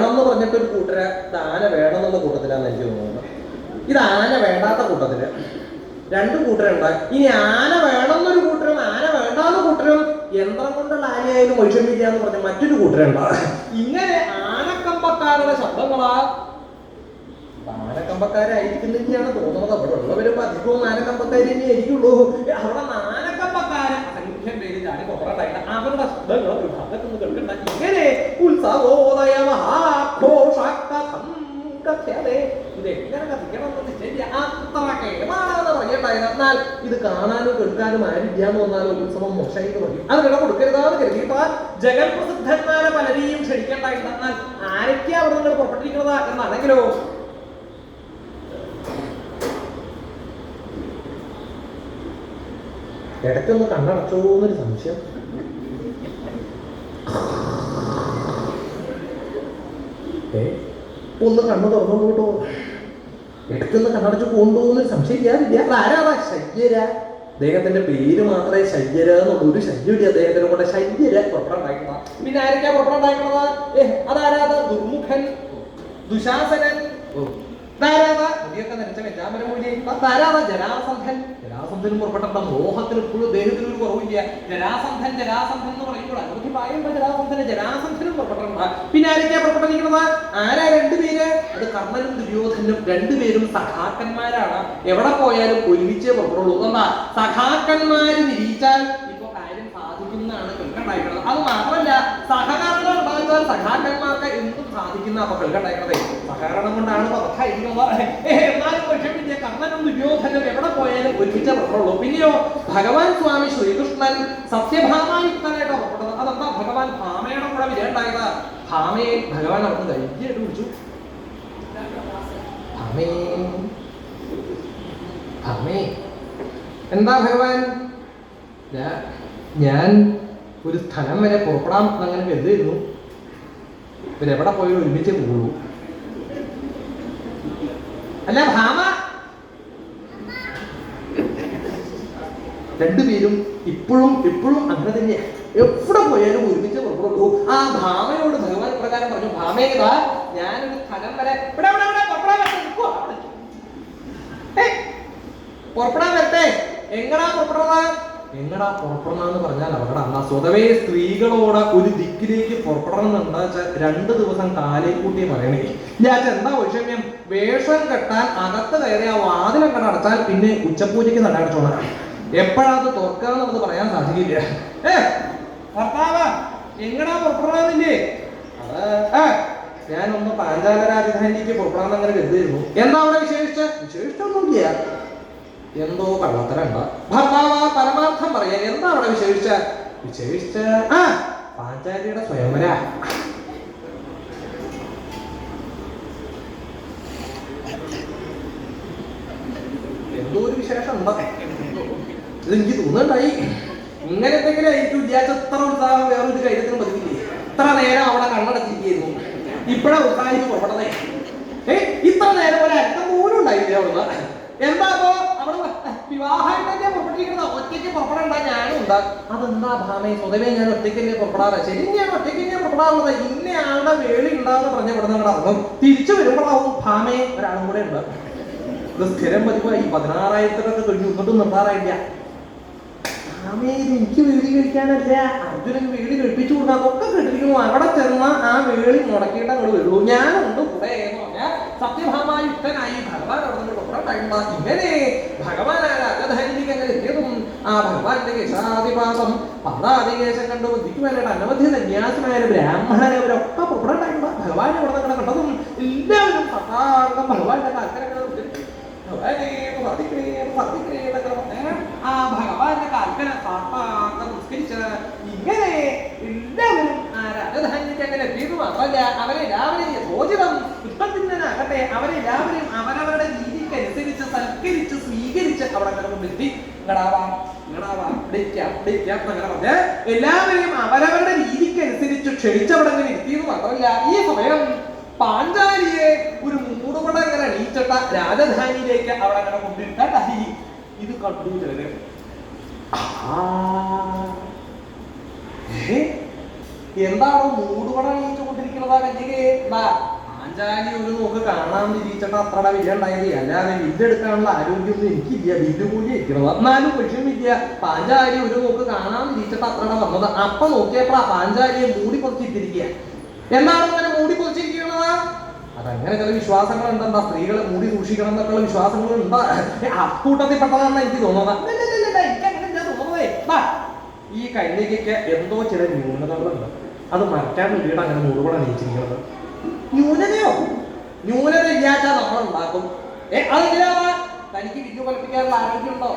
വേണമെന്ന് പറഞ്ഞിട്ട് ഒരു കൂട്ടരെ ഇത് ആന വേണമെന്നുള്ള കൂട്ടത്തിലാന്ന് എനിക്ക് തോന്നുന്നത് ഇത് ആന വേണ്ടാത്ത കൂട്ടത്തിൽ. രണ്ട് കൂട്ടരുണ്ട്. ഇനി ആന വേണമെന്നൊരു കൂട്ടരും ആന വേണ്ടാന്ന് കൂട്ടരും യന്ത്രം കൊണ്ടുള്ള ആനയായാലും വൈഷമ്യമില്ല എന്ന് പറഞ്ഞ മറ്റൊരു കൂട്ടരുണ്ട്. ഇങ്ങനെ ആനക്കമ്പക്കാരുടെ ശബ്ദങ്ങളാ ആനക്കമ്പക്കാരായിരിക്കുന്നെങ്കിലാണ് തോന്നുന്നത്. അവിടെ ഉള്ളവരും അധികവും ആനക്കമ്പക്കാരി തന്നെ ആയിരിക്കുള്ളൂ അവിടെ ആനക്കമ്പക്കാര് ചാടി പുറത്തായിട്ട് അവരുടെ ശബ്ദങ്ങൾ ബൃഹത്തൊന്ന് കേൾക്കണ്ട ഇങ്ങനെ ഉത്സവോദയ. ഇത് എന്നാൽ ഇത് കാണാനും കേൾക്കാനും ആരില്ലാന്ന് വന്നാലും ഉത്സവം മോശമായി പറയും അത് വിട കൊടുക്കരുതാന്ന് കരുതി ജഗൽപ്രസിദ്ധന്മാരെ പലരെയും ക്ഷണിക്കേണ്ടായിട്ട് എന്നാൽ ആരൊക്കെയാ നിങ്ങൾ പുറപ്പെട്ടിരിക്കുന്നതാ? എന്നാണെങ്കിലോ ഇടയ്ക്കൊന്ന് കണ്ണടച്ചോ എന്നൊരു സംശയം. ഏ? ഒന്ന് കണ്ണ് തുറന്നു കേട്ടോ ഇടയ്ക്കൊന്ന് കണ്ണടച്ച് കൊണ്ടുപോകുന്നൊരു സംശയം ഇല്ലാതില്ല ആരാതാ ശയ്യര? അദ്ദേഹത്തിന്റെ പേര് മാത്രമേ ശയ്യര എന്നുള്ള. ഒരു ശല്യമില്ല അദ്ദേഹത്തിന് കൊണ്ട് ശയ്യര പുറപ്പെടാണ്ടായിരുന്ന പിന്നെ ആരൊക്കെയാ പുറപ്പെടാണ്ടായിരുന്നത് ഏ അതാരാധ ദുർമുഖൻ ദുശാസനൻ. ധാരാള മുടിയൊക്കെ നനച്ച വെഞ്ചാമര മൂലി ധാരാള ജരാസന്ധൻ പുറപ്പെട്ട മോഹത്തിന് ഇപ്പോഴും ദേഹത്തിന് ഒരു കുറവില്ല ജരാസന്ധൻ ജരാസന്ധൻ എന്ന് പറയുമ്പോൾ അനവധി പായുണ്ട് ജരാസന്ധന് ജരാസന്ധനും പുറപ്പെട്ടിട്ടുണ്ട് പിന്നെ ആരൊക്കെയാ പുറപ്പെട്ടിരിക്കുന്നത് ആരാ രണ്ടുപേര് അത് കർണനും ദുര്യോധനും രണ്ടുപേരും സഖാക്കന്മാരാണ്. എവിടെ പോയാലും ഒരുമിച്ചേ പുറപ്പെടുള്ളൂ. എന്താ സഖാക്കന്മാര് നിരീച്ചാൽ ഇപ്പൊ കാര്യം സാധിക്കുന്നതാണ് കേൾക്കണ്ടായിട്ടുള്ളത് അത് മാത്രമല്ല സഹകരണം ഉണ്ടാച്ചാൽ സഖാക്കന്മാർക്ക് എന്തും സാധിക്കുന്ന അപ്പൊ കേൾക്കണ്ടായിരുന്നത് സഹകരണം കൊണ്ടാണ് പക്ഷേ കർണനും ദുര്യോധനും എവിടെ പോയാലും ഒരുമിച്ച് പുറപ്പെടുള്ളൂ പിന്നെയോ ഭഗവാൻ സ്വാമി ശ്രീകൃഷ്ണൻ സത്യഭാമായുക്തനായിട്ട് പുറപ്പെട്ടത് അതെന്താ? ഭഗവാൻ ഭാമയുടെ കൂടെ വിജയണ്ടായത് ഭാമയെ ഭഗവാൻ അവിടെ ധൈര്യമായിട്ട് വിളിച്ചു. ഭാമേ ഭാമേ എന്താ ഭഗവാൻ? ഞാൻ ഒരു സ്ഥലം വരെ പുറപ്പെടാം അങ്ങനെ കരുതിയിരുന്നു എവിടെ പോയാലും ഒരുമിച്ച് പോകുള്ളൂ. അല്ല ഭാമ രണ്ടുപേരും ഇപ്പോഴും ഇപ്പോഴും അങ്ങനെ തന്നെയാണ് എവിടെ പോയാലും ഒരുമിച്ച് പുറപ്പെട്ടു ആ ഭാമയോട് ഭഗവാൻ പ്രകാരം പറഞ്ഞു ഭാമേതാ ഞാനൊരു സ്ഥലം വരെ ഇവിടെ പുറപ്പെടാൻ വരട്ടെ, പുറപ്പെടാൻ വരട്ടെ. എങ്ങടാ പുറപ്പെടുന്നത് എങ്ങടാ പുറപ്പെടണമെന്ന് പറഞ്ഞാൽ അവിടെ അന്നാ സ്വതവേ സ്ത്രീകളോട് ഒരു ദിക്കിലേക്ക് പുറപ്പെടണം എന്നുണ്ടാ രണ്ട് ദിവസം കാലേ കൂട്ടി പറയണേ. ഞാൻ എന്താ വൈഷമ്യം? വേഷം കെട്ടാൻ അകത്ത് കയറി ആ വാതിലൊക്കെ അടച്ചാൽ പിന്നെ ഉച്ചപൂജയ്ക്ക് നടടച്ചോണം എപ്പോഴാ അത് തുറക്കാന്നുള്ളത് പറയാൻ സാധിക്കില്ല. ഏ ഭർത്താവ എങ്ങടാ പുറപ്പെടണമെന്നില്ലേ? ഞാനൊന്ന് പാഞ്ചാല രാജധാനിക്ക് പുറപ്പെടാൻ അങ്ങനെ കരുതിയിരുന്നു. എന്താ അവിടെ വിശേഷിച്ച്? വിശേഷിച്ചൊന്നുമില്ല. എന്തോ കള്ളത്തരണ്ട. ഭർത്താവ് പരമാർത്ഥം പറയാ. എന്താ അവിടെ വിശേഷിച്ച? വിശേഷിച്ച ആ പാഞ്ചാലിയുടെ സ്വയംവര. എന്തോ ഒരു വിശേഷം ഉണ്ടോ? ഇതെനിക്ക് തോന്നുന്നുണ്ടായി. ഇങ്ങനെ എന്തെങ്കിലും ആയിരിക്കും വിചാരിച്ച ഇത്ര ഉത്സാഹം വേറൊരു കാര്യത്തിനും പതിവില്ലേ? ഇത്ര നേരം അവിടെ കണ്ണടച്ചിരിക്കുന്നു. ഇപ്പഴാ ഉത്സാഹിച്ച് പോകണതേ ഏ ഇത്ര നേരം ഒരു അറ്റം പോലും ഉണ്ടായില്ലേ അവിടുന്ന്. എന്താ വിവാഹമായിട്ടല്ലേ പുറപ്പെട്ടിരിക്കുന്നത്? ഒറ്റയ്ക്ക് പുറപ്പെടണ്ട ഞാനും ഉണ്ട് അതെന്താ ഭാമേ? സ്വതവേ ഞാൻ ഒറ്റയ്ക്കല്ലേ പുറപ്പെടാറ്? ശരി ഞാൻ ഒറ്റയ്ക്ക് ഞാൻ പുറപ്പെടാറുള്ളത് ഇന്ന ആളുടെ വേളി ഉണ്ടാന്ന് പറഞ്ഞ ഇവിടെ അർത്ഥം തിരിച്ചു വരുമ്പോഴാവും ഭാമേ ഒരാളും കൂടെ ഉണ്ട്. ഇത് സ്ഥിരം പതിവായി പതിനാറായിരത്തിനൊക്കെ കഴിഞ്ഞു ഇങ്ങോട്ടും നിർത്താറായില്ല ഇത് എനിക്ക് വേളി കഴിക്കാനല്ല അർജുനൻ വേളി കഴിപ്പിച്ചു കൊടുക്കാം ഒക്കെ കേട്ടിരിക്കുന്നു. അവിടെ ചെന്ന ആ വേളി മുടക്കിയിട്ട് അങ്ങോട്ട് വരുള്ളൂ. ഞാനുണ്ട് കൂടെ എന്ന് പറഞ്ഞാൽ സത്യഭാമായുക്തനായി ഭഗവാൻ അവിടെ നിന്ന് പുറപ്പെട്ടായിരുന്നു ഇങ്ങനെ ഭഗവാനാണ് ആ ഭഗവാന്റെ കേശാദിപാദം പാദാദികേശം കണ്ടു ബുദ്ധിക്കുവാനായിട്ട് അനവധി സന്യാസിമാരെ ബ്രാഹ്മണരെ അവരൊക്കെ പുറപ്പെട്ടായിരുന്നു ഭഗവാൻ അവിടെ നിന്ന് കണ്ടതും എല്ലാവരും സദാംഗം ഭഗവാന്റെ പറഞ്ഞ് ആ ഭഗവാന്റെ കാൽക്കര സാഷ്ടാംഗം നമസ്കരിച്ച് ഇങ്ങനെ എല്ലാവരും ആ രാജധാനിക്ക് അങ്ങനെ എത്തിയത് മാത്രമല്ല അവരെല്ലാവരും യഥോചിതം പുഷ്പത്തിനാകട്ടെ അവരെല്ലാവരും അവരവരുടെ രീതിക്കനുസരിച്ച് സൽക്കരിച്ച് സ്വീകരിച്ച് അവിടെ അങ്ങനെ കൊണ്ടെത്തി ഇങ്ങടാവാം ഇങ്ങടാവാം ഇവിടേക്കാം ഇവിടേക്കാം അങ്ങനെ പറഞ്ഞ് എല്ലാവരെയും അവരവരുടെ രീതിക്കനുസരിച്ച് ക്ഷണിച്ചവിടെ അങ്ങനെ എത്തിയത് മാത്രമല്ല ഈ സമയം പാഞ്ചാലിയെ ഒരു മൂടുപട ഇങ്ങനെ അണിയിച്ചിട്ട രാജധാനിയിലേക്ക് അവിടെ അങ്ങനെ കൊണ്ടിട്ട ഇത് കണ്ടു ചിലര്? എന്താണോ മൂടുപട അണിയിച്ചുകൊണ്ടിരിക്കുന്നത് നോക്കിയിരിക്കണതാ കന്യകേ ബാ ഒരു നോക്ക് കാണാൻ വിരിച്ചിട്ട് അത്ര വലിയ ഉണ്ടായത് അല്ലാതെ വില്ലെടുക്കാനുള്ള ആരോഗ്യമൊന്നും എനിക്കില്ല. വില്ല് കൂലി ഇരിക്കണത് എന്നാലും വിഷയമില്ല പാഞ്ചാലി ഒരു നോക്ക് കാണാൻ വിരിച്ചിട്ട് അത്ര വന്നത്. അപ്പൊ നോക്കിയപ്പോഴാ പാഞ്ചാലിയെ മൂടി പൊറച്ചിട്ടിരിക്കുക എന്താണ് അങ്ങനെ മൂടി പൊറിച്ചിരിക്കണത് അതങ്ങനെ ചില വിശ്വാസങ്ങൾ ഉണ്ടെന്താ സ്ത്രീകളെ മൂടി സൂക്ഷിക്കണം എന്നൊക്കെയുള്ള വിശ്വാസങ്ങൾ ഉണ്ടാ. അക്കൂട്ടത്തിൽ പെട്ടതാണെന്ന് എനിക്ക് തോന്നുന്നത്. ഈ കൈനികയ്ക്ക് എന്തോ ചില ന്യൂനതകളുണ്ട്. അത് മറക്കാൻ വേണ്ടിയിട്ട് അങ്ങനെ മുഴുവൻ അണിയിച്ചിരിക്കുന്നത്. ന്യൂനതയോ? ന്യൂനത ഇല്ലാത്ത നമ്മൾ ഉണ്ടാക്കും ഏ അതെങ്ങനെയാ തനിക്ക് വിദ്യ പഠിപ്പിക്കാനുള്ള ആരോഗ്യമുണ്ടോ?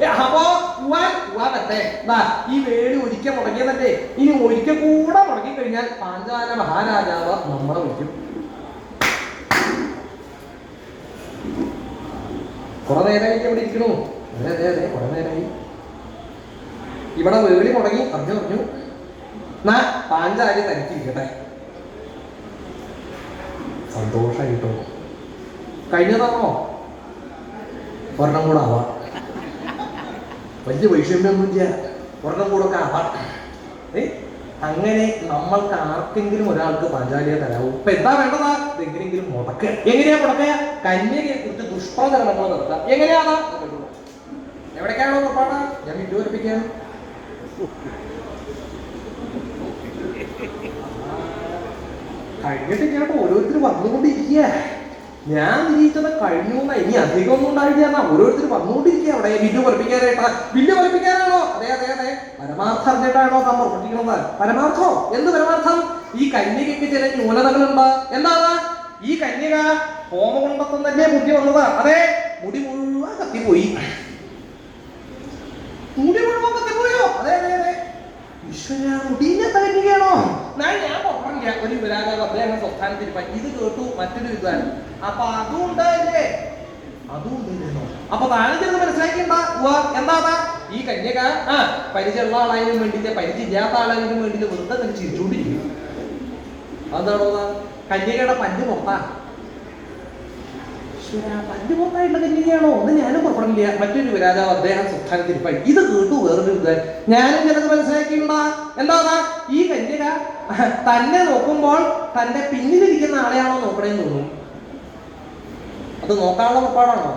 ഏ, അപ്പോ ഈ വേടി ഒരിക്കൽ മുടങ്ങിയതല്ലേ? ഇനി ഒരിക്കൽ കൂടെ മുടങ്ങി കഴിഞ്ഞാൽ പാഞ്ചാല മഹാരാജാവ് നമ്മളെ വിളിക്കും. കുറെ നേരായിട്ട് ഇവിടെ ഇരിക്കണു. ഇവിടെ വേളി മുടങ്ങി. പറഞ്ഞു പറഞ്ഞു നാ പാഞ്ചാലി തനിക്കിരിക്കട്ടെ സന്തോഷായിട്ടോ. കഴിഞ്ഞതാണോ ഒരെണ്ണം കൂടെ ആവാം. വലിയ വൈഷമ്യൊന്നും ചെയ്യാ ഒരെണ്ണം കൂടെ ഒക്കെ ആവാം. അങ്ങനെ നമ്മൾക്ക് ആർക്കെങ്കിലും ഒരാൾക്ക് പാഞ്ചാലിയെ തരാവൂ? ഇപ്പൊ എന്താ വേണ്ടതാ? എങ്ങനെയെങ്കിലും മുടക്ക്. എങ്ങനെയാ മുടക്കുക കന്യകയെ കുറിച്ച് ദുഷ്പ്രചരണങ്ങൾ നടത്തുക എങ്ങനെയാണോ എവിടേക്കാണോ പുറപ്പാടാ ഞാൻ വിട്ടുവരപ്പിക്കാം കഴിഞ്ഞിട്ട് ഞാൻ ഓരോരുത്തർ വന്നുകൊണ്ടിരിക്കുക. ഞാൻ നിരീക്ഷിച്ചത് കഴിഞ്ഞു ഇനി അധികം ഒന്നും ഉണ്ടായില്ല എന്നാ ഓരോരുത്തർ വന്നുകൊണ്ടിരിക്കുക. അവിടെ ബില്ല് പഠിപ്പിക്കാനായിട്ടാ ബില്ല് പഠിപ്പിക്കാനാണോ അതെ അതെ അതെ. പരമാർത്ഥം അറിഞ്ഞിട്ടാണോ താൻ പ്രവർത്തിക്കുന്നത് പരമാർത്ഥോ? എന്ത് പരമാർത്ഥം? ഈ കന്യകയ്ക്ക് ചില ന്യൂനതകളുണ്ട്. എന്താണ്? ഈ കന്യക ഹോമകുണ്ടത്തം തന്നെ ബുദ്ധി വന്നത്. അതെ മുടി മുഴുവൻ കത്തിപ്പോയി. മുടി മുഴുവൻ കത്തിപ്പോയോ അതെ അതെ അതെ. മുടിയിലെ കന്യകയാണോ ഞാൻ ഞാൻ പറഞ്ഞില്ല. ഒരു വിവരാകാതെ അദ്ദേഹം സംസ്ഥാനത്തിൽ പോയി. ഇത് കേട്ടു മറ്റൊരു വിദ്വാൻ. അപ്പൊ അതും ഉണ്ടായില്ലേ അതും ഉണ്ടായിരുന്നു അപ്പൊ താനും ചെറുത് മനസ്സിലാക്കിണ്ട എന്താ ഈ കന്യക ആ പരിചയമുള്ള ആളായതിനും വേണ്ടിയിട്ട് പരിചയമില്ലാത്ത ആളായാലും വേണ്ടിയിട്ട് വെറുതെ തന്നെ ചിരിച്ചുകൊണ്ടിരിക്കും അതാണോ കന്യകയുടെ പല്ല് പുറത്താ പുറത്തായിട്ടുള്ള കന്യകയാണോ? ഒന്ന് ഞാനും പുറപ്പെടില്ല. മറ്റൊരു രാജാവ് അദ്ദേഹം സംസ്ഥാനത്തിരിപ്പായി. ഇത് കേട്ടു വേറൊരു ഞാനും ചിലത് മനസ്സിലാക്കിയിട്ടുണ്ടാ. എന്താ ഈ കന്യക തന്നെ നോക്കുമ്പോൾ തന്റെ പിന്നിലിരിക്കുന്ന ആളെയാണോ നോക്കണേന്ന് തോന്നുന്നു. അത് നോക്കാനുള്ള പുറപ്പാടാണോ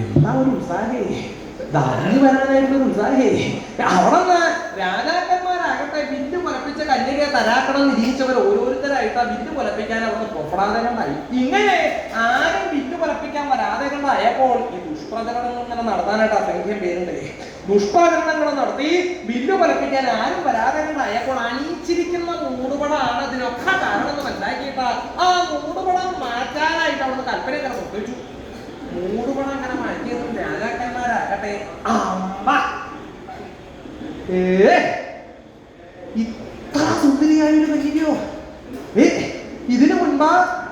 എന്താ ഒരു ഉത്സാഹേ? ധാന്യ വരാനായിട്ടുള്ള ഉത്സാഹേ അവിടെ നിന്ന് രാജാക്കന്മാരാകട്ടെ ബില്ല് പുലപ്പിച്ച കന്യകയെ തരാക്കണം നിരീക്ഷവർ ഓരോരുത്തരായിട്ട് ആ ബില്ല് പുലപ്പിക്കാൻ അവിടെ പുറപ്പെടാതെ കണ്ടായി ഇങ്ങനെ ആരും ബില്ല് പുലപ്പിക്കാൻ വരാതെ കണ്ടായപ്പോൾ ഈ ദുഷ്പ്രചരണങ്ങൾ ഇങ്ങനെ നടത്താനായിട്ട് അസംഖ്യം പേരുണ്ട്. ദുഷ്പ്രചരണങ്ങൾ നടത്തി ബില്ല് പുലപ്പിക്കാൻ ആരും വരാതെ കണ്ടായപ്പോൾ അണിയിച്ചിരിക്കുന്ന മൂടുപടമാണ് ഇതിനൊക്കെ കാരണം എന്ന് മനസ്സിലാക്കിയിട്ട് ആ മൂടുപടം മാറ്റാനായിട്ട് അവിടുന്ന് കൽപ്പന ഇങ്ങനെ പ്രത്യേകിച്ചു രാജാക്കന്മാരാകട്ടെ അമ്മ! ഏ? ഇതിനു മുൻപ്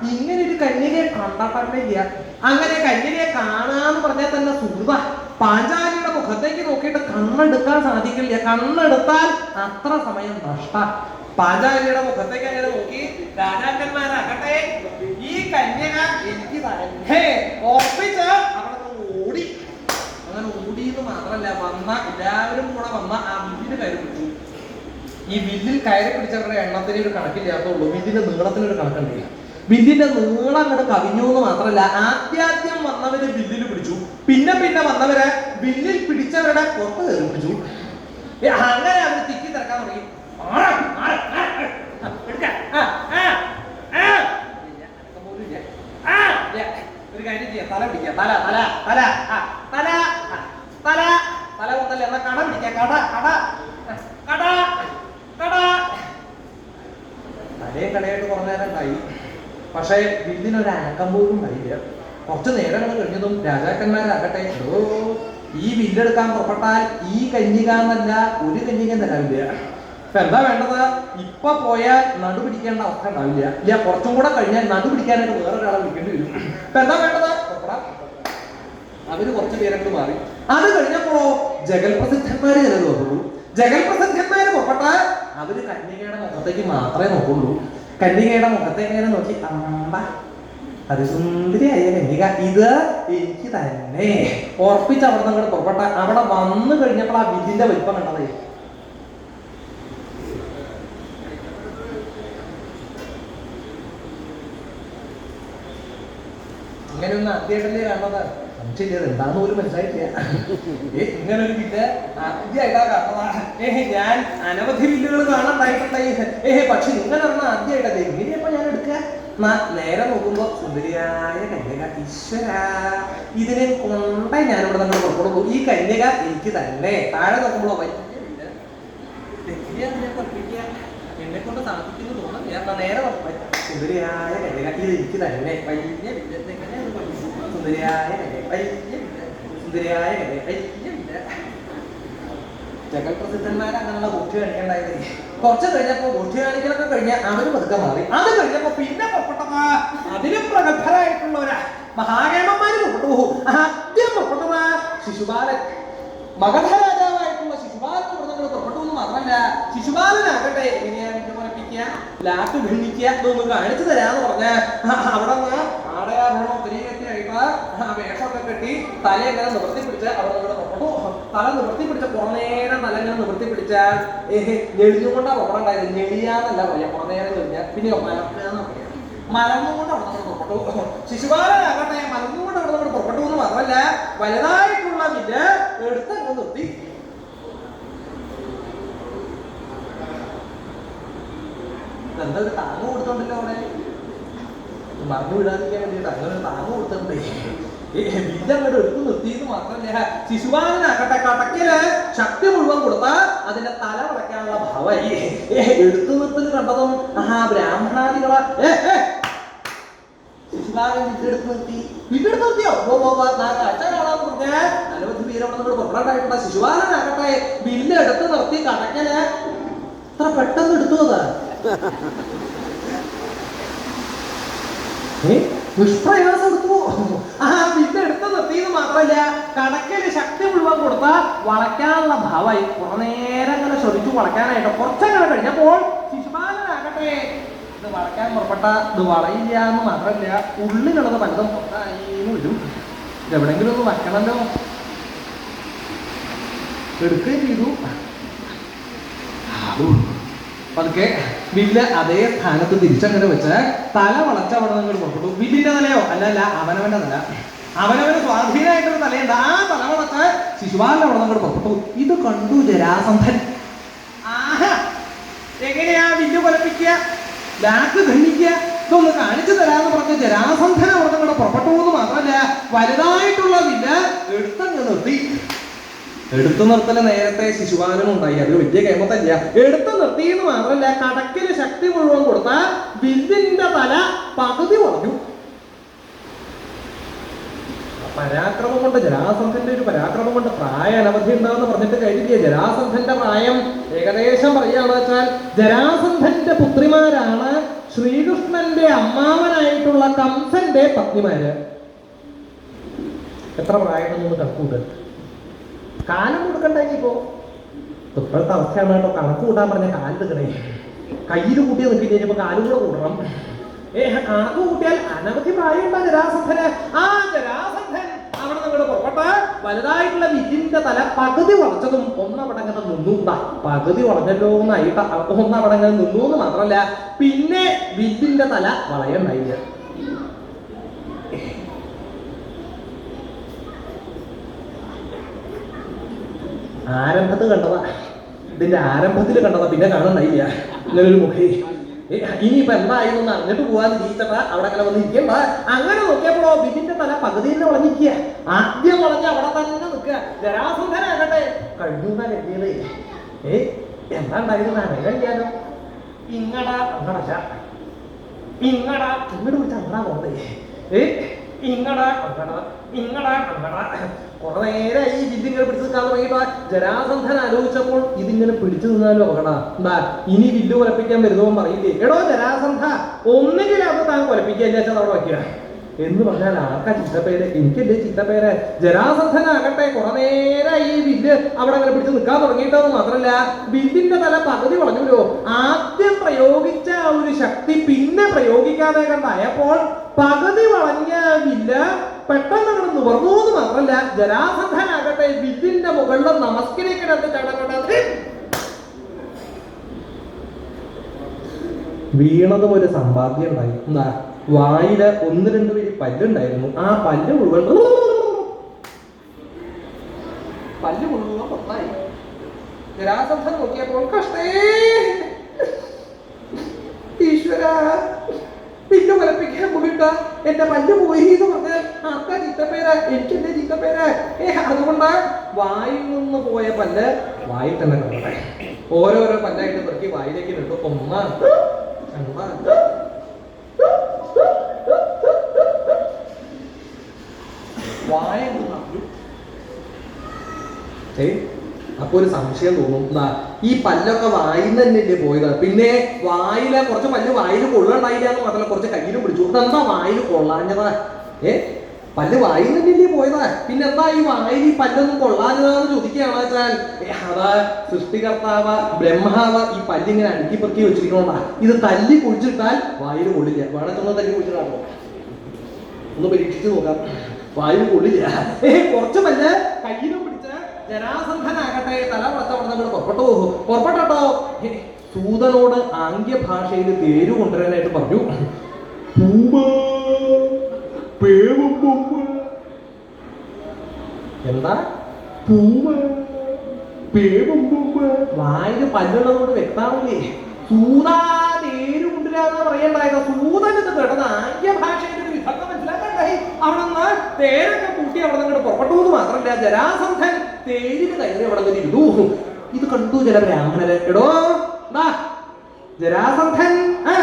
ഇങ്ങനെ ഒരു കന്യകയെ കണ്ടിട്ടില്ല അങ്ങനെ കന്യകയെ കാണാന്ന് പറഞ്ഞാൽ തന്നെ സുഹൃത പാഞ്ചാലിയുടെ മുഖത്തേക്ക് നോക്കിയിട്ട് കണ്ണെടുക്കാൻ സാധിക്കില്ല. കണ്ണെടുത്താൽ അത്ര സമയം നഷ്ട. പാഞ്ചാലിയുടെ മുഖത്തേക്ക് അങ്ങനെ നോക്കി. രാജാക്കന്മാരാകട്ടെ ഈ കന്യക എനിക്ക് തന്നെ ഉറപ്പിച്ച് അവിടെ ഓടി. അങ്ങനെ ഓടിയെന്ന് മാത്രമല്ല വന്ന എല്ലാവരും കൂടെ വന്ന ആ വില്ലിന് കയറി പിടിച്ചു. ഈ വില്ലിൽ കയറി പിടിച്ചവരുടെ എണ്ണത്തിന് ഒരു കണക്കില്ലാത്തുള്ളൂ വില്ലിന്റെ നീളത്തിന് ഒരു കണക്കുണ്ടില്ല വില്ലിന്റെ നീളം അങ്ങോട്ട് കവിഞ്ഞു എന്ന് മാത്രമല്ല ആദ്യാദ്യം വന്നവര് വില്ലിൽ പിടിച്ചു. പിന്നെ പിന്നെ വന്നവരെ വില്ലിൽ പിടിച്ചവരുടെ പുറത്ത് കയറി പിടിച്ചു. അങ്ങനെ അവർ തിക്കി തിരക്കാൻ തുടങ്ങി. ഒരു കാര്യം ചെയ്യാം തല പിടിക്കാം തല തല തല തല തല തല കൊണ്ടല്ലേ എന്നാ കട പിടിക്കാം കട കട കട കട തലയും കടയായിട്ട് കുറേ നേരം ഉണ്ടായി പക്ഷേ വില്ലിനൊരു അനക്കം പോലും ഉണ്ടായില്ല കുറച്ച് നേരം കഴിഞ്ഞതും രാജാക്കന്മാരാകട്ടെ. ഓ ഈ വില്ലെടുക്കാൻ പുറപ്പെട്ടാൽ ഈ കന്യക എന്നല്ല ഒരു കന്യക തരാവില്ല ഇപ്പൊ എന്താ വേണ്ടത്? ഇപ്പൊ പോയാൽ നടുപിടിക്കേണ്ട അവസ്ഥ ഉണ്ടാവില്ല. ഇല്ല കുറച്ചും കൂടെ കഴിഞ്ഞാൽ നടുപിടിക്കാനായിട്ട് വേറെ വേറൊരാളെ വിളിക്കേണ്ടി വരും. ഇപ്പൊ എന്താ വേണ്ടത്? അവർ കുറച്ച് പേരൊക്കെ മാറി. അത് കഴിഞ്ഞപ്പോ ജഗൽ പ്രസിദ്ധന്മാര് ചിലത് വന്നുള്ളൂ. ജഗൽ പ്രസിദ്ധന്മാര് പുറപ്പെട്ടാൽ അവർ കന്യകയുടെ മുഖത്തേക്ക് മാത്രമേ നോക്കുള്ളൂ. കന്യകയുടെ മുഖത്തേക്ക് ഇങ്ങനെ നോക്കി? അത് സുന്ദരിയായ കന്യക ഇത് എനിക്ക് തന്നെ. ഉറപ്പിച്ച് അവിടെ അങ്ങോട്ട് പുറപ്പെട്ട അവിടെ വന്നു കഴിഞ്ഞപ്പോൾ ആ വിധിന്റെ വലിപ്പം കണ്ടതേ. അങ്ങനെ ഒന്ന് ആദ്യമായിട്ടല്ലേ കാണുന്നത്? സംശയമില്ല എന്താന്ന് പോലും മനസ്സിലായിട്ടില്ല. ഏ ഇങ്ങനെ ഒരു വില്ല ആദ്യമായിട്ടാ കാണുന്നതാ. ഏഹ് ഞാൻ അനവധി വില്ലുകൾ കാണാണ്ടായിട്ടുണ്ടായി ഏഹ് പക്ഷെ നിങ്ങൾ പറഞ്ഞ ആദ്യമായിട്ടല്ലേ എങ്ങനെയപ്പോ ഞാൻ എടുക്കുക. എന്നാ നേരെ നോക്കുമ്പോ സുന്ദരിയായ കന്യക ഈശ്വര. ഇതിനെ കൊണ്ട ഞാൻ ഇവിടെ നമ്മൾ പുറപ്പെടുള്ളൂ ഈ കന്യക എനിക്ക് തന്നെ. താഴെ നോക്കുമ്പോഴോ? എന്നെ കൊണ്ട് സാധിക്കുന്നു തോന്നുന്നു. ഞാൻ നേരെ സുന്ദരിയായ ഇത് എനിക്ക് തന്നെ. വലിയ? സുന്ദരിയായ. സുന്ദരിയായ. ജഗൽ പ്രസിദ്ധന്മാർ അങ്ങനെയുള്ള ബുദ്ധി കാണിക്കണ്ടായത്. കുറച്ച് കഴിഞ്ഞപ്പോ ബുദ്ധി കാണിക്കലൊക്കെ കഴിഞ്ഞ അവർ പതുക്കെ മാറി. അത് കഴിഞ്ഞപ്പോ പിന്നെ പുറപ്പെട്ടത് അതിലും പ്രഗത്ഭരായിട്ടുള്ളവരാ മഹാകേമന്മാര് ആദ്യം പുറപ്പെട്ടത് ശിശുപാലൻ. മഗധ രാജാവായിട്ടുള്ള ശിശുപാലൻ പുറത്തുകൾ പുറപ്പെട്ടു എന്ന് മാത്രമല്ല ശിശുപാലനാകട്ടെ. എങ്ങനെയാ പറപ്പിക്കുക ലാത്ത് ഭിന്നിക്കുക ഇതൊന്ന് കാണിച്ചു തരാന്ന് പറഞ്ഞ. അവിടെ നിന്ന് ആടയാഭരണം ഒത്തിരി വേഷമൊക്കെ കെട്ടി തല ഇങ്ങനെ നിവർത്തി പിടിച്ച് അവിടെ തല നിവർത്തി പിടിച്ച പുറനേരം തല ഇങ്ങനെ നിവർത്തി പിടിച്ച ഏഹ് ഞെളിഞ്ഞുകൊണ്ടാ ഉണ്ടായിരുന്നു ഞെളിയാന്നല്ല പറയാ പുറനേരം ഞെളിഞ്ഞ. പിന്നെ മലർന്നുകൊണ്ട് അവിടെ നിന്ന് പുറപ്പെട്ടു. ശിശുപാലനാകട്ടെ മലർന്നുകൊണ്ട് അവിടെ നമ്മൾ പുറപ്പെട്ടു എന്ന് മാത്രമല്ല വലുതായിട്ടുള്ള വില്ല് എടുത്തങ്ങ് നിർത്തി. എന്താ ഒരു താങ്ങ് കൊടുത്തോണ്ടല്ലോ അവിടെ? മറന്നു വിടാതിരിക്കാൻ വേണ്ടിയിട്ട് അങ്ങനെ ഒരു താങ്ങ് കൊടുത്തോണ്ട്. അങ്ങോട്ട് എടുത്തു നിർത്തിയെന്ന് മാത്രമല്ല ശിശുപാലനാകട്ടെ കടക്കിൽ ശക്തി മുഴുവൻ കൊടുത്താൽ അതിന്റെ തല വളയ്ക്കാനുള്ള ഭവായി എടുത്തു നിർത്തൽ കണ്ടതും ആ ബ്രാഹ്മണാദികളെ. ഏ, വിട്ടെടുത്ത് നിർത്തി. വിട്ടെടുത്ത് നിർത്തിയോ? കാഴ്ച കാണാൻ പറഞ്ഞ. അനവധി പേരവിടെ പുറപ്പെടാനായിട്ടുള്ള ശിശുപാലനാകട്ടെ ബില്ല് എടുത്ത് നിർത്തി കടക്കൽ. ഇത്ര പെട്ടെന്ന് എടുത്തു അതാ? ആ വളയ്ക്കാനുള്ള ഭാവമായി. കുറെ നേരം ശ്രമിച്ചു വളയ്ക്കാനായിട്ട്. കുറച്ചങ്ങനെ കഴിഞ്ഞപ്പോൾ ശിശുപാലനാകട്ടെ. ഇത് വളയ്ക്കാൻ പുറപ്പെട്ട ഇത് വളയില്ല എന്ന് മാത്രമല്ല ഉള്ളിലുള്ളത് പലതും പുറത്തായി വരും. എവിടെങ്കിലും ഒന്ന് വയ്ക്കണമല്ലോ എടുക്കുകയും ചെയ്തു. പതുക്കെ വില്ല് അതേ സ്ഥാനത്ത് തിരിച്ചങ്ങനെ വെച്ച് തല വളച്ച അവിടെ നിങ്ങൾ പുറപ്പെട്ടു. വില്ലിന്റെ തലയോ? അല്ല അല്ല അവനവന്റെ തല. അവനവന് സ്വാധീനമായിട്ടൊരു തലയുണ്ട് ആ തല വളച്ച് ശിശുപാലൻ അവിടെ നിങ്ങൾ പുറപ്പെട്ടു. ഇത് കണ്ടു ജരാസന്ധൻ. എങ്ങനെയാ വില്ല് കൊലപ്പിക്കുക? ലാക്ക് ഖണ്ഡിക്കുക? ഇതൊന്ന് കാണിച്ചു തരാന്ന് പറഞ്ഞ ജരാസന്ധൻ അവിടെ നിങ്ങൾ പുറപ്പെട്ടു എന്ന് മാത്രമല്ല വലുതായിട്ടുള്ള വില്ല് എടുത്തങ്ങ് നിർത്തി. എടുത്തു നിർത്തൽ നേരത്തെ ശിശുപാലനം ഉണ്ടായി അതിൽ വലിയ കേമത്തല്ല എടുത്തു നിർത്തി എന്ന് മാത്രമല്ല കടക്കിൽ ശക്തി മുഴുവൻ കൊടുത്താൽ വില്ലിന്റെ തല പകുതി ആ പരാക്രമം കൊണ്ട് ജലാസന്ധന്റെ ഒരു പരാക്രമം കൊണ്ട് പ്രായ അനവധി ഉണ്ടാവെന്ന് പറഞ്ഞിട്ട് കഴിഞ്ഞില്ല ജലാസന്ധന്റെ പ്രായം ഏകദേശം പറയുകയാണെന്ന് വെച്ചാൽ ജലാസന്ധന്റെ പുത്രിമാരാണ് ശ്രീകൃഷ്ണന്റെ അമ്മാവനായിട്ടുള്ള കംസന്റെ പത്നിമാര്. എത്ര പ്രായം കണക്കൂട്ട് കാലം കൊടുക്കണ്ട ഇനിയിപ്പോ ഇപ്പോഴത്തെ അവസ്ഥയാണ് കേട്ടോ. കണക്ക് കൂട്ടാൻ പറഞ്ഞ കാലെടുക്കണേ കയ്യിൽ കൂട്ടി നിൽക്കി കഴിഞ്ഞപ്പോ കാലും കൂടെ കൂടണം. ഏ കണക്ക് കൂട്ടിയാൽ അനവധി പ്രായമുണ്ട ജരാസന്ധന്. ആ ജരാസന്ധൻ അവിടെ നിങ്ങളുടെ പുറപ്പെട്ട വലുതായിട്ടുള്ള വിജിന്റെ തല പകുതി വളച്ചതും ഒന്നവിടെ അങ്ങനെ നിന്നു. ദാ, പകുതി വളഞ്ഞല്ലോ എന്നായിട്ട് ഒന്നവിടെ അങ്ങനെ നിന്നു എന്ന് മാത്രമല്ല പിന്നെ വിജിന്റെ തല വളയുണ്ടായില്ല. ആരംഭത്തിൽ കണ്ടതാ? ഇതിന്റെ ആരംഭത്തിൽ കണ്ടതാ പിന്നെ കാണണ്ടായില്ല ഇങ്ങനൊരു മുഖേ. ഇനി ഇനിയിപ്പോ എന്തായിരുന്നു അറിഞ്ഞിട്ട് പോവാന്ന് ജീവിച്ചപ്പ അവിടെ അങ്ങനെ വന്ന് ഇരിക്കണ്ട അങ്ങനെ നോക്കിയപ്പോഴോ ബിബിന്റെ തല പകുതിയിൽ നിന്ന് വളഞ്ഞിരിക്കുക. ആദ്യം വളഞ്ഞ് അവിടെ തന്നെ നിൽക്കുക. ജരാസന്ധനാകട്ടെ. കഴിഞ്ഞു എന്നാ കരുതിയത്. ഏ എന്താ ഉണ്ടായിരുന്നു അറിയില്ലാലോ ഇങ്ങടാ അങ്ങടല്ല. ഇങ്ങടാ ഇങ്ങോട്ട് വിളിച്ച അങ്ങടാ പോണ്ടേ ഏ ഇങ്ങടാ അങ്ങട ഇങ്ങടാ അങ്ങട കുറെ നേരം ഈ വില്ലിങ്ങനെ പിടിച്ചു നിൽക്കാൻ തുടങ്ങിയപ്പോ ജരാസന്ധൻ ആലോചിച്ചപ്പോൾ ഇതിങ്ങനെ പിടിച്ചു നിന്നാലും അപകട എന്താ ഇനി വില്ല് കൊലപ്പിക്കാൻ വരുന്നവൻ പറയില്ലേ എടോ ജരാസന്ധ ഒന്നുകിൽ അത് താൻ കൊലപ്പിക്കുക വെച്ചാൽ അവിടെ വയ്ക്കുക. എന്ന് പറഞ്ഞാൽ ആർക്കാ ചിത്തപ്പേര്? എനിക്കല്ലേ ചിത്തപ്പേര്. ജരാസന്ധനാകട്ടെ കുറെ നേരം ഈ ബില്ല് അവിടെ അങ്ങനെ പിടിച്ച് നിൽക്കാൻ തുടങ്ങിയിട്ടെന്ന് മാത്രമല്ല ബില്ലിന്റെ തല പകുതി വളഞ്ഞുല്ലോ ആദ്യം പ്രയോഗിച്ച ഒരു ശക്തി പിന്നെ പ്രയോഗിക്കാതെ കണ്ടായപ്പോൾ പകുതി വളഞ്ഞ ബില്ല് പെട്ടെന്ന് അങ്ങോട്ട് നിവർന്നു എന്ന് മാത്രമല്ല ജരാസന്ധനാകട്ടെ ബില്ലിന്റെ മുകളിൽ നമസ്കരിക്കണത് ചടങ്ങടത് വീണതും ഒരു സമ്പാദ്യം ഉണ്ടായി. എന്താ? വായിൽ ഒന്ന് രണ്ട് പേര് പല്ലുണ്ടായിരുന്നു ആ പല്ല് മുഴുവൻ പല്ല് മുഴുവൻ പൊത്തായി ജരാസന്ധൻ നോക്കിയപ്പോൾ കഷ്ടേ. ഈശ്വര പിന്നെ കൊലപ്പിക്കാൻ പോയിട്ട എന്റെ പല്ല് പോയി എന്ന് പറഞ്ഞാൽ ആർക്കാ ചിത്തപ്പേര് എനിക്ക് എന്റെ ചിത്തപ്പേര് ഏ അതുകൊണ്ടാ വായിൽ നിന്ന് പോയ പല്ല് വായിൽ തന്നെ കിടക്കട്ടെ. ഓരോരോ പല്ലായിട്ട് പെറുക്കി വായിലേക്ക് ഇട്ടു ഒന്ന് രണ്ട് വായ അങ്ങ് നിറഞ്ഞു. ഏയ് അപ്പൊ ഒരു സംശയം തോന്നും. ഈ പല്ലൊക്കെ വായിൽ തന്നെയല്ലേ പോയത്? പിന്നെ വായില കുറച്ച് പല്ല് വായിൽ കൊള്ളണ്ടായില്ല എന്ന് മാത്രമല്ല കുറച്ച് കയ്യിലും പിടിച്ചു. എന്താ വായിൽ കൊള്ളാഞ്ഞതാ? ഏ? പല്ല് വായിൽ തന്നെയല്ലേ പോയതാ? പിന്നെ എന്താ ഈ വായിൽ ഈ പല്ലൊന്നും കൊള്ളാഞ്ഞതാന്ന് ചോദിക്കുകയാണ് വെച്ചാൽ ഏ, അതാ സൃഷ്ടികർത്താവ ബ്രഹ്മാവ ഈ പല്ലിങ്ങനെ അടുക്കി പെറുക്കി വെച്ചിരിക്കണോണ്ടാ. ഇത് തല്ലി കുഴിച്ചിട്ടാൽ വായിൽ കൊള്ളില്ല. വേണമെന്നൊന്ന് തല്ലി കുഴിച്ചിട്ടാണോ ഒന്ന് പരീക്ഷിച്ച് നോക്കാം. വായിൽ കൊള്ളില്ല. ഏ കുറച്ച് പല്ല് കയ്യിലും പിടിച്ച് ജരാസന്ധനാകട്ടെ തല നിന്ന് പുറപ്പെട്ടു പോകും. പുറപ്പെട്ടോ സൂതനോട് ആംഗ്യ ഭാഷയിൽ പേര് കൊണ്ടുവരാനായിട്ട് പറഞ്ഞു. എന്താ? വായു പല്ലുള്ളത് കൊണ്ട് വ്യക്തമാവില്ലേ സൂതാ തേരു കൊണ്ടുവരാന്ന് പറയണ്ടായത്? സൂതൻ എന്ന് കേട്ടത് ആംഗ്യ ഭാഷയിൽ ഒരു വിധത്തെ മനസ്സിലാക്കണ്ടായി അവിടെ നിന്ന് തേരൊക്കെ കൂട്ടി അവിടെ നിന്ന് പുറപ്പെട്ടു എന്ന് മാത്രമല്ല ജരാസന്ധൻ തേരിന് കയറി അവിടെ ഇരുന്നു. ഇത് കണ്ടു ചില ബ്രാഹ്മണര് എടോ ജരാസന്ധൻ ആ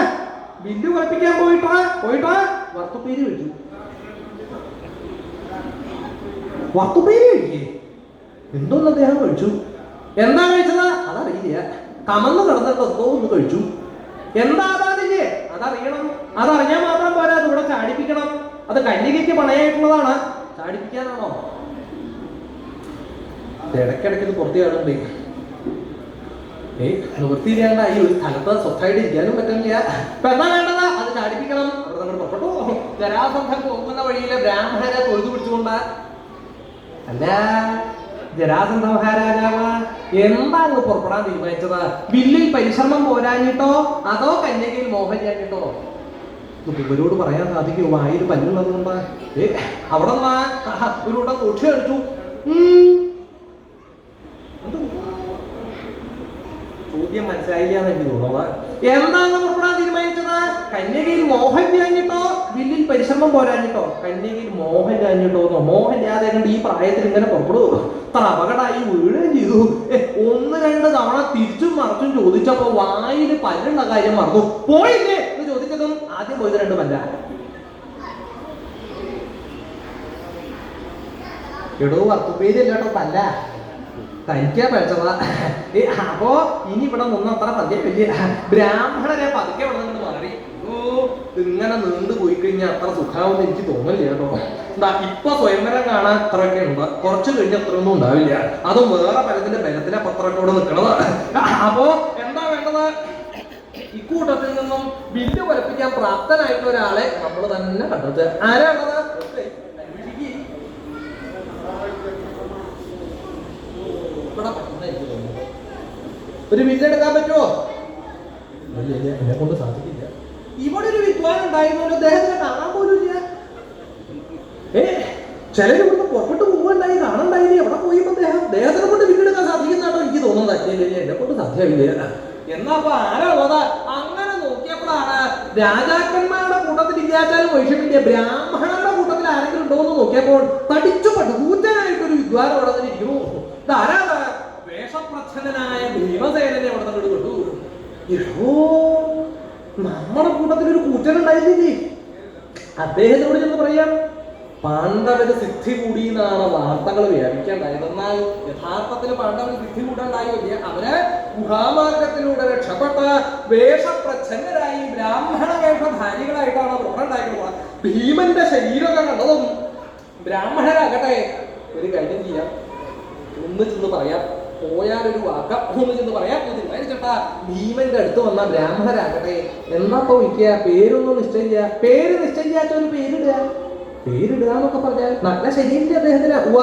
ബില്ല് ഉറപ്പിക്കാൻ പോയിട്ടാ പോയിട്ടാ. വസ്തുപ്പേര് കഴിച്ചു വസ്തുപ്പേര് കഴിക്കേ എന്തോന്ന് അദ്ദേഹം കഴിച്ചു? എന്താ കഴിച്ചത്? അതറിയില്ല. കമന്ന് കിടന്നിട്ട് എന്തോ ഒന്ന് കഴിച്ചു. എന്താ അതാതില്ലേ? അതറിയണം. അതറിഞ്ഞാൽ മാത്രം പോരാ. അത് ചാടിപ്പിക്കണം. അത് കന്യകയ്ക്ക് പണയായിട്ടുള്ളതാണ്. ചാടിപ്പിക്കാനാണോ? ഇടയ്ക്കിടയ്ക്ക് ഇത് പുറത്ത് കാണുന്നുണ്ട്. നിവൃത്തിയില്ലാണ്ട ഈ ഒരു സ്ഥലത്ത് സ്വസ്ഥായിട്ട് ഇരിക്കാനും പറ്റില്ല എന്താ വേണ്ടത്? അത് ചാടിപ്പിക്കണം. അവിടെ നമ്മൾ പുറപ്പെട്ടു ജരാസന്ധം പോകുന്ന വഴിയിലെ ബ്രാഹ്മണരെ തൊഴുതു പിടിച്ചുകൊണ്ട്. അല്ല ജരാസന്ധ മഹാരാജാവ് എന്താ അങ്ങ് പുറപ്പെടാൻ തീരുമാനിച്ചത്? ബില്ലിൽ പരിശ്രമം പോരാഞ്ഞിട്ടോ? അതോ കന്യകയിൽ മോഹം ചെയ്യാഞ്ഞിട്ടോ? ഇവരോട് പറയാൻ സാധിക്കുമോ? വായിൽ പല്ലുള്ളത് കൊണ്ട് ഏ അവിടെ നിന്ന് ഒരു കൂട്ടം തൊട്ടി കളിച്ചു എന്ന് എനിക്ക് തോന്നുന്നത് എന്താണ് പുറപ്പെടാൻ തീരുമാനിച്ചത്? കന്യകയിൽ മോഹൻ ഞാഞ്ഞിട്ടോ വില്ലിൽ പരിശ്രമം പോരാഞ്ഞിട്ടോ? കന്യകയിൽ മോഹൻ ഞാഞ്ഞിട്ടോ എന്നോ? മോഹൻ ഞാതെ ഈ പ്രായത്തിൽ ഇങ്ങനെ പുറപ്പെടുവോ? അപകടമായി വീഴുകയും ചെയ്തു. ഒന്ന് രണ്ട് തവണ തിരിച്ചും മറിച്ചും ചോദിച്ചപ്പോ വായിൽ പല്ലുള്ള കാര്യം മറന്നു. പോയില്ലേ? എന്ന് ചോദിച്ചതും ആദ്യം പോയത് രണ്ട് പല്ല. എടോ വറുത്തുപേരില്ല അല്ലാട്ടോ പല്ല. തനിക്കാ പഠിച്ചതാ. അപ്പോ ഇനി ഇവിടെ നിന്ന് അത്ര പതിയെ വലിയ ബ്രാഹ്മണരെ പതുക്കെ ഇവിടെ നിന്ന് മാറി. ഓ ഇങ്ങനെ നീണ്ടു പോയി കഴിഞ്ഞാൽ അത്ര സുഖാവെന്ന് എനിക്ക് തോന്നില്ല കേട്ടോ. എന്താ ഇപ്പൊ സ്വയംവരം കാണാൻ അത്രയൊക്കെ ഉണ്ട്. കുറച്ച് കഴിഞ്ഞ് അത്രയൊന്നും ഉണ്ടാവില്ല. അതും വേറെ പലതിന്റെ ബലത്തിലെ പത്രമൊക്കെ ഇവിടെ നിൽക്കണത് അപ്പോ എന്താ വേണ്ടത്? ഇക്കൂട്ടത്തിൽ നിന്നും ബില്ല് വരപ്പിക്കാൻ പ്രാപ്തനായിട്ടുള്ള ഒരാളെ നമ്മൾ തന്നെ കണ്ടെത്തുക. ആരാണത് ഒരു ബില്ല് എടുക്കാൻ പറ്റുമോ എന്നെ കൊണ്ട് സാധിക്കില്ല ഇവിടെ ഒരു വിദ്വാൻ ഉണ്ടായിരുന്നല്ലോ. അദ്ദേഹത്തിനെ കാണാൻ പോലും ഇല്ല. ഏ ചിലര് ഇവിടുന്ന് പുറപ്പെട്ടു പോവുകയുണ്ടായി കാണണ്ടായില്ലേ എവിടെ പോയി അദ്ദേഹം? അദ്ദേഹത്തിനെ കൊണ്ട് ബില്ലെടുക്കാൻ സാധിക്കുന്നതാണോ? എനിക്ക് തോന്നുന്നത്. അച്ഛനില്ല എന്നെ കൊണ്ട് സാധ്യമില്ല. എന്നാ അപ്പൊ ആരാ ഉള്ളത് അങ്ങനെ നോക്കിയപ്പോഴാണ് രാജാക്കന്മാരുടെ കൂട്ടത്തിൽ ഇല്ലാച്ചാലും വൈഷമില്ല ബ്രാഹ്മണരുടെ കൂട്ടത്തിൽ ആരെങ്കിലും ഉണ്ടോ എന്ന് നോക്കിയപ്പോൾ തടിച്ചു പടുകൂറ്റനായിട്ടൊരു വിദ്വാൻ അവിടെ തന്നെ ഇരിക്കുന്നു ധാരാള വേഷപ്രച്ഛനായ ഭീമസേനനെ അവിടെ നിന്ന് കൊണ്ടു ഇഷോ നമ്മുടെ കൂട്ടത്തിൽ ഒരു കൂറ്റനുണ്ടായില്ലേ അദ്ദേഹത്തോട് ചെന്ന് പറയാം പാണ്ഡവര് സിദ്ധി കൂടി എന്നാണ് വാർത്തകൾ വ്യാപിക്കാണ്ടായത്. എന്നാൽ യഥാർത്ഥത്തിൽ പാണ്ഡവര് സിദ്ധി കൂടാണ്ടായില്ല. അവർ ഗുഹാമാർഗത്തിലൂടെ രക്ഷപ്പെട്ട വേഷപ്രച്ഛന്നരായി ബ്രാഹ്മണ വേഷധാരികളായിട്ടാണ് അവർ ഉണ്ടായിട്ടുള്ളത് ഭീമന്റെ ശരീരമൊക്കെ കണ്ടതും ബ്രാഹ്മണരാകട്ടെ ഒരു കാര്യം ചെയ്യാം. ഒന്ന് ചെന്ന് പറയാം. ഒരു വാക്ക ഒന്ന് ചെന്ന് പറയാം. ഒന്ന് ചേട്ടാ ഭീമന്റെ അടുത്ത് വന്ന ബ്രാഹ്മണരാകട്ടെ. എന്നാപ്പോ വിളിക്കുക? പേരൊന്നും നിശ്ചയം ചെയ്യാ. പേര് നിശ്ചയം ചെയ്യാത്ത ഒരു പേരിടുക. പേരിടുക എന്നൊക്കെ പറഞ്ഞാൽ നല്ല ശരീരത്തിൽ അദ്ദേഹത്തിന്. ഉവ്വ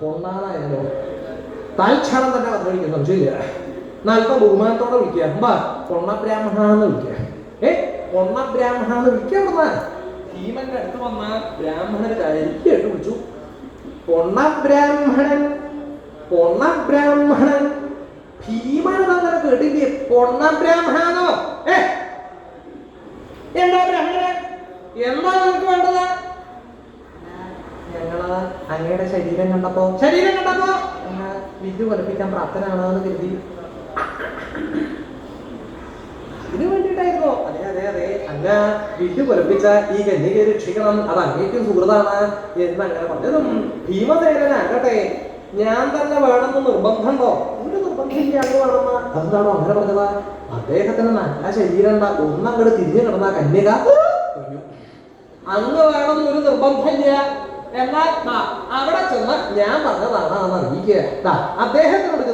പൊണ്ണാനായാലോ തൽക്ഷണം തന്നെ വന്നിരിക്കും സംശയമില്ല. നല്ല ബഹുമാനത്തോടെ വിളിക്കുക. അമ്പാ പൊണ്ണ ബ്രാഹ്മണ എന്ന് വിളിക്കുക. ഏ പൊണ്ണ ബ്രാഹ്മണ എന്ന് വിളിക്കാൻ വന്ന ഭീമന്റെ അടുത്ത് വന്ന ബ്രാഹ്മണര് കരിക്കായിട്ട് വിളിച്ചു. പൊണ്ണ ബ്രാഹ്മണൻ പൊണ്ണ ബ്രാഹ്മണൻ ഭീമൻ അങ്ങനെ കേട്ടില്ലേ? പൊണ്ണബ്രാഹ്മണനോ ഏ? എന്താ ബ്രാഹ്മണൻ എന്താ നിനക്ക് വേണ്ടത്? ഞങ്ങൾ അങ്ങയുടെ ശരീരം കണ്ടപ്പോ ശരീരം കണ്ടപ്പോ വിധു കൊലപ്പിക്കാൻ പ്രാപ്തനാണോ എന്ന് കരുതി ഇതിനു വേണ്ടിയിട്ടായിരുന്നോ അതെ അതെ അതെ വിട്ടു പൊലപ്പിച്ച ഈ കന്യകയെ രക്ഷിക്കണം. അത് അങ്ങേക്കും സുഹൃതാണ് എന്ന് അങ്ങനെ പറഞ്ഞതും ഭീമസേനനാകട്ടെ ഞാൻ തന്നെ വേണമെന്ന് നിർബന്ധമുണ്ടോ? ഒരു നിർബന്ധമില്ല അങ്ങ് വേണമെന്ന്. അതെന്താണോ അങ്ങനെ പറഞ്ഞത്? അദ്ദേഹത്തിന് നല്ല ശരീരം ഉണ്ടാ ഒന്നങ്ങോട്ട് തിരിഞ്ഞു കിടന്ന കന്യക. അങ്ങ് വേണമെന്ന് ഒരു നിർബന്ധമില്ല എന്നാൽ അവിടെ ചെന്ന് ഞാൻ പറഞ്ഞതാണ് എന്ന് അറിയിക്കുക. അദ്ദേഹത്തിനോട്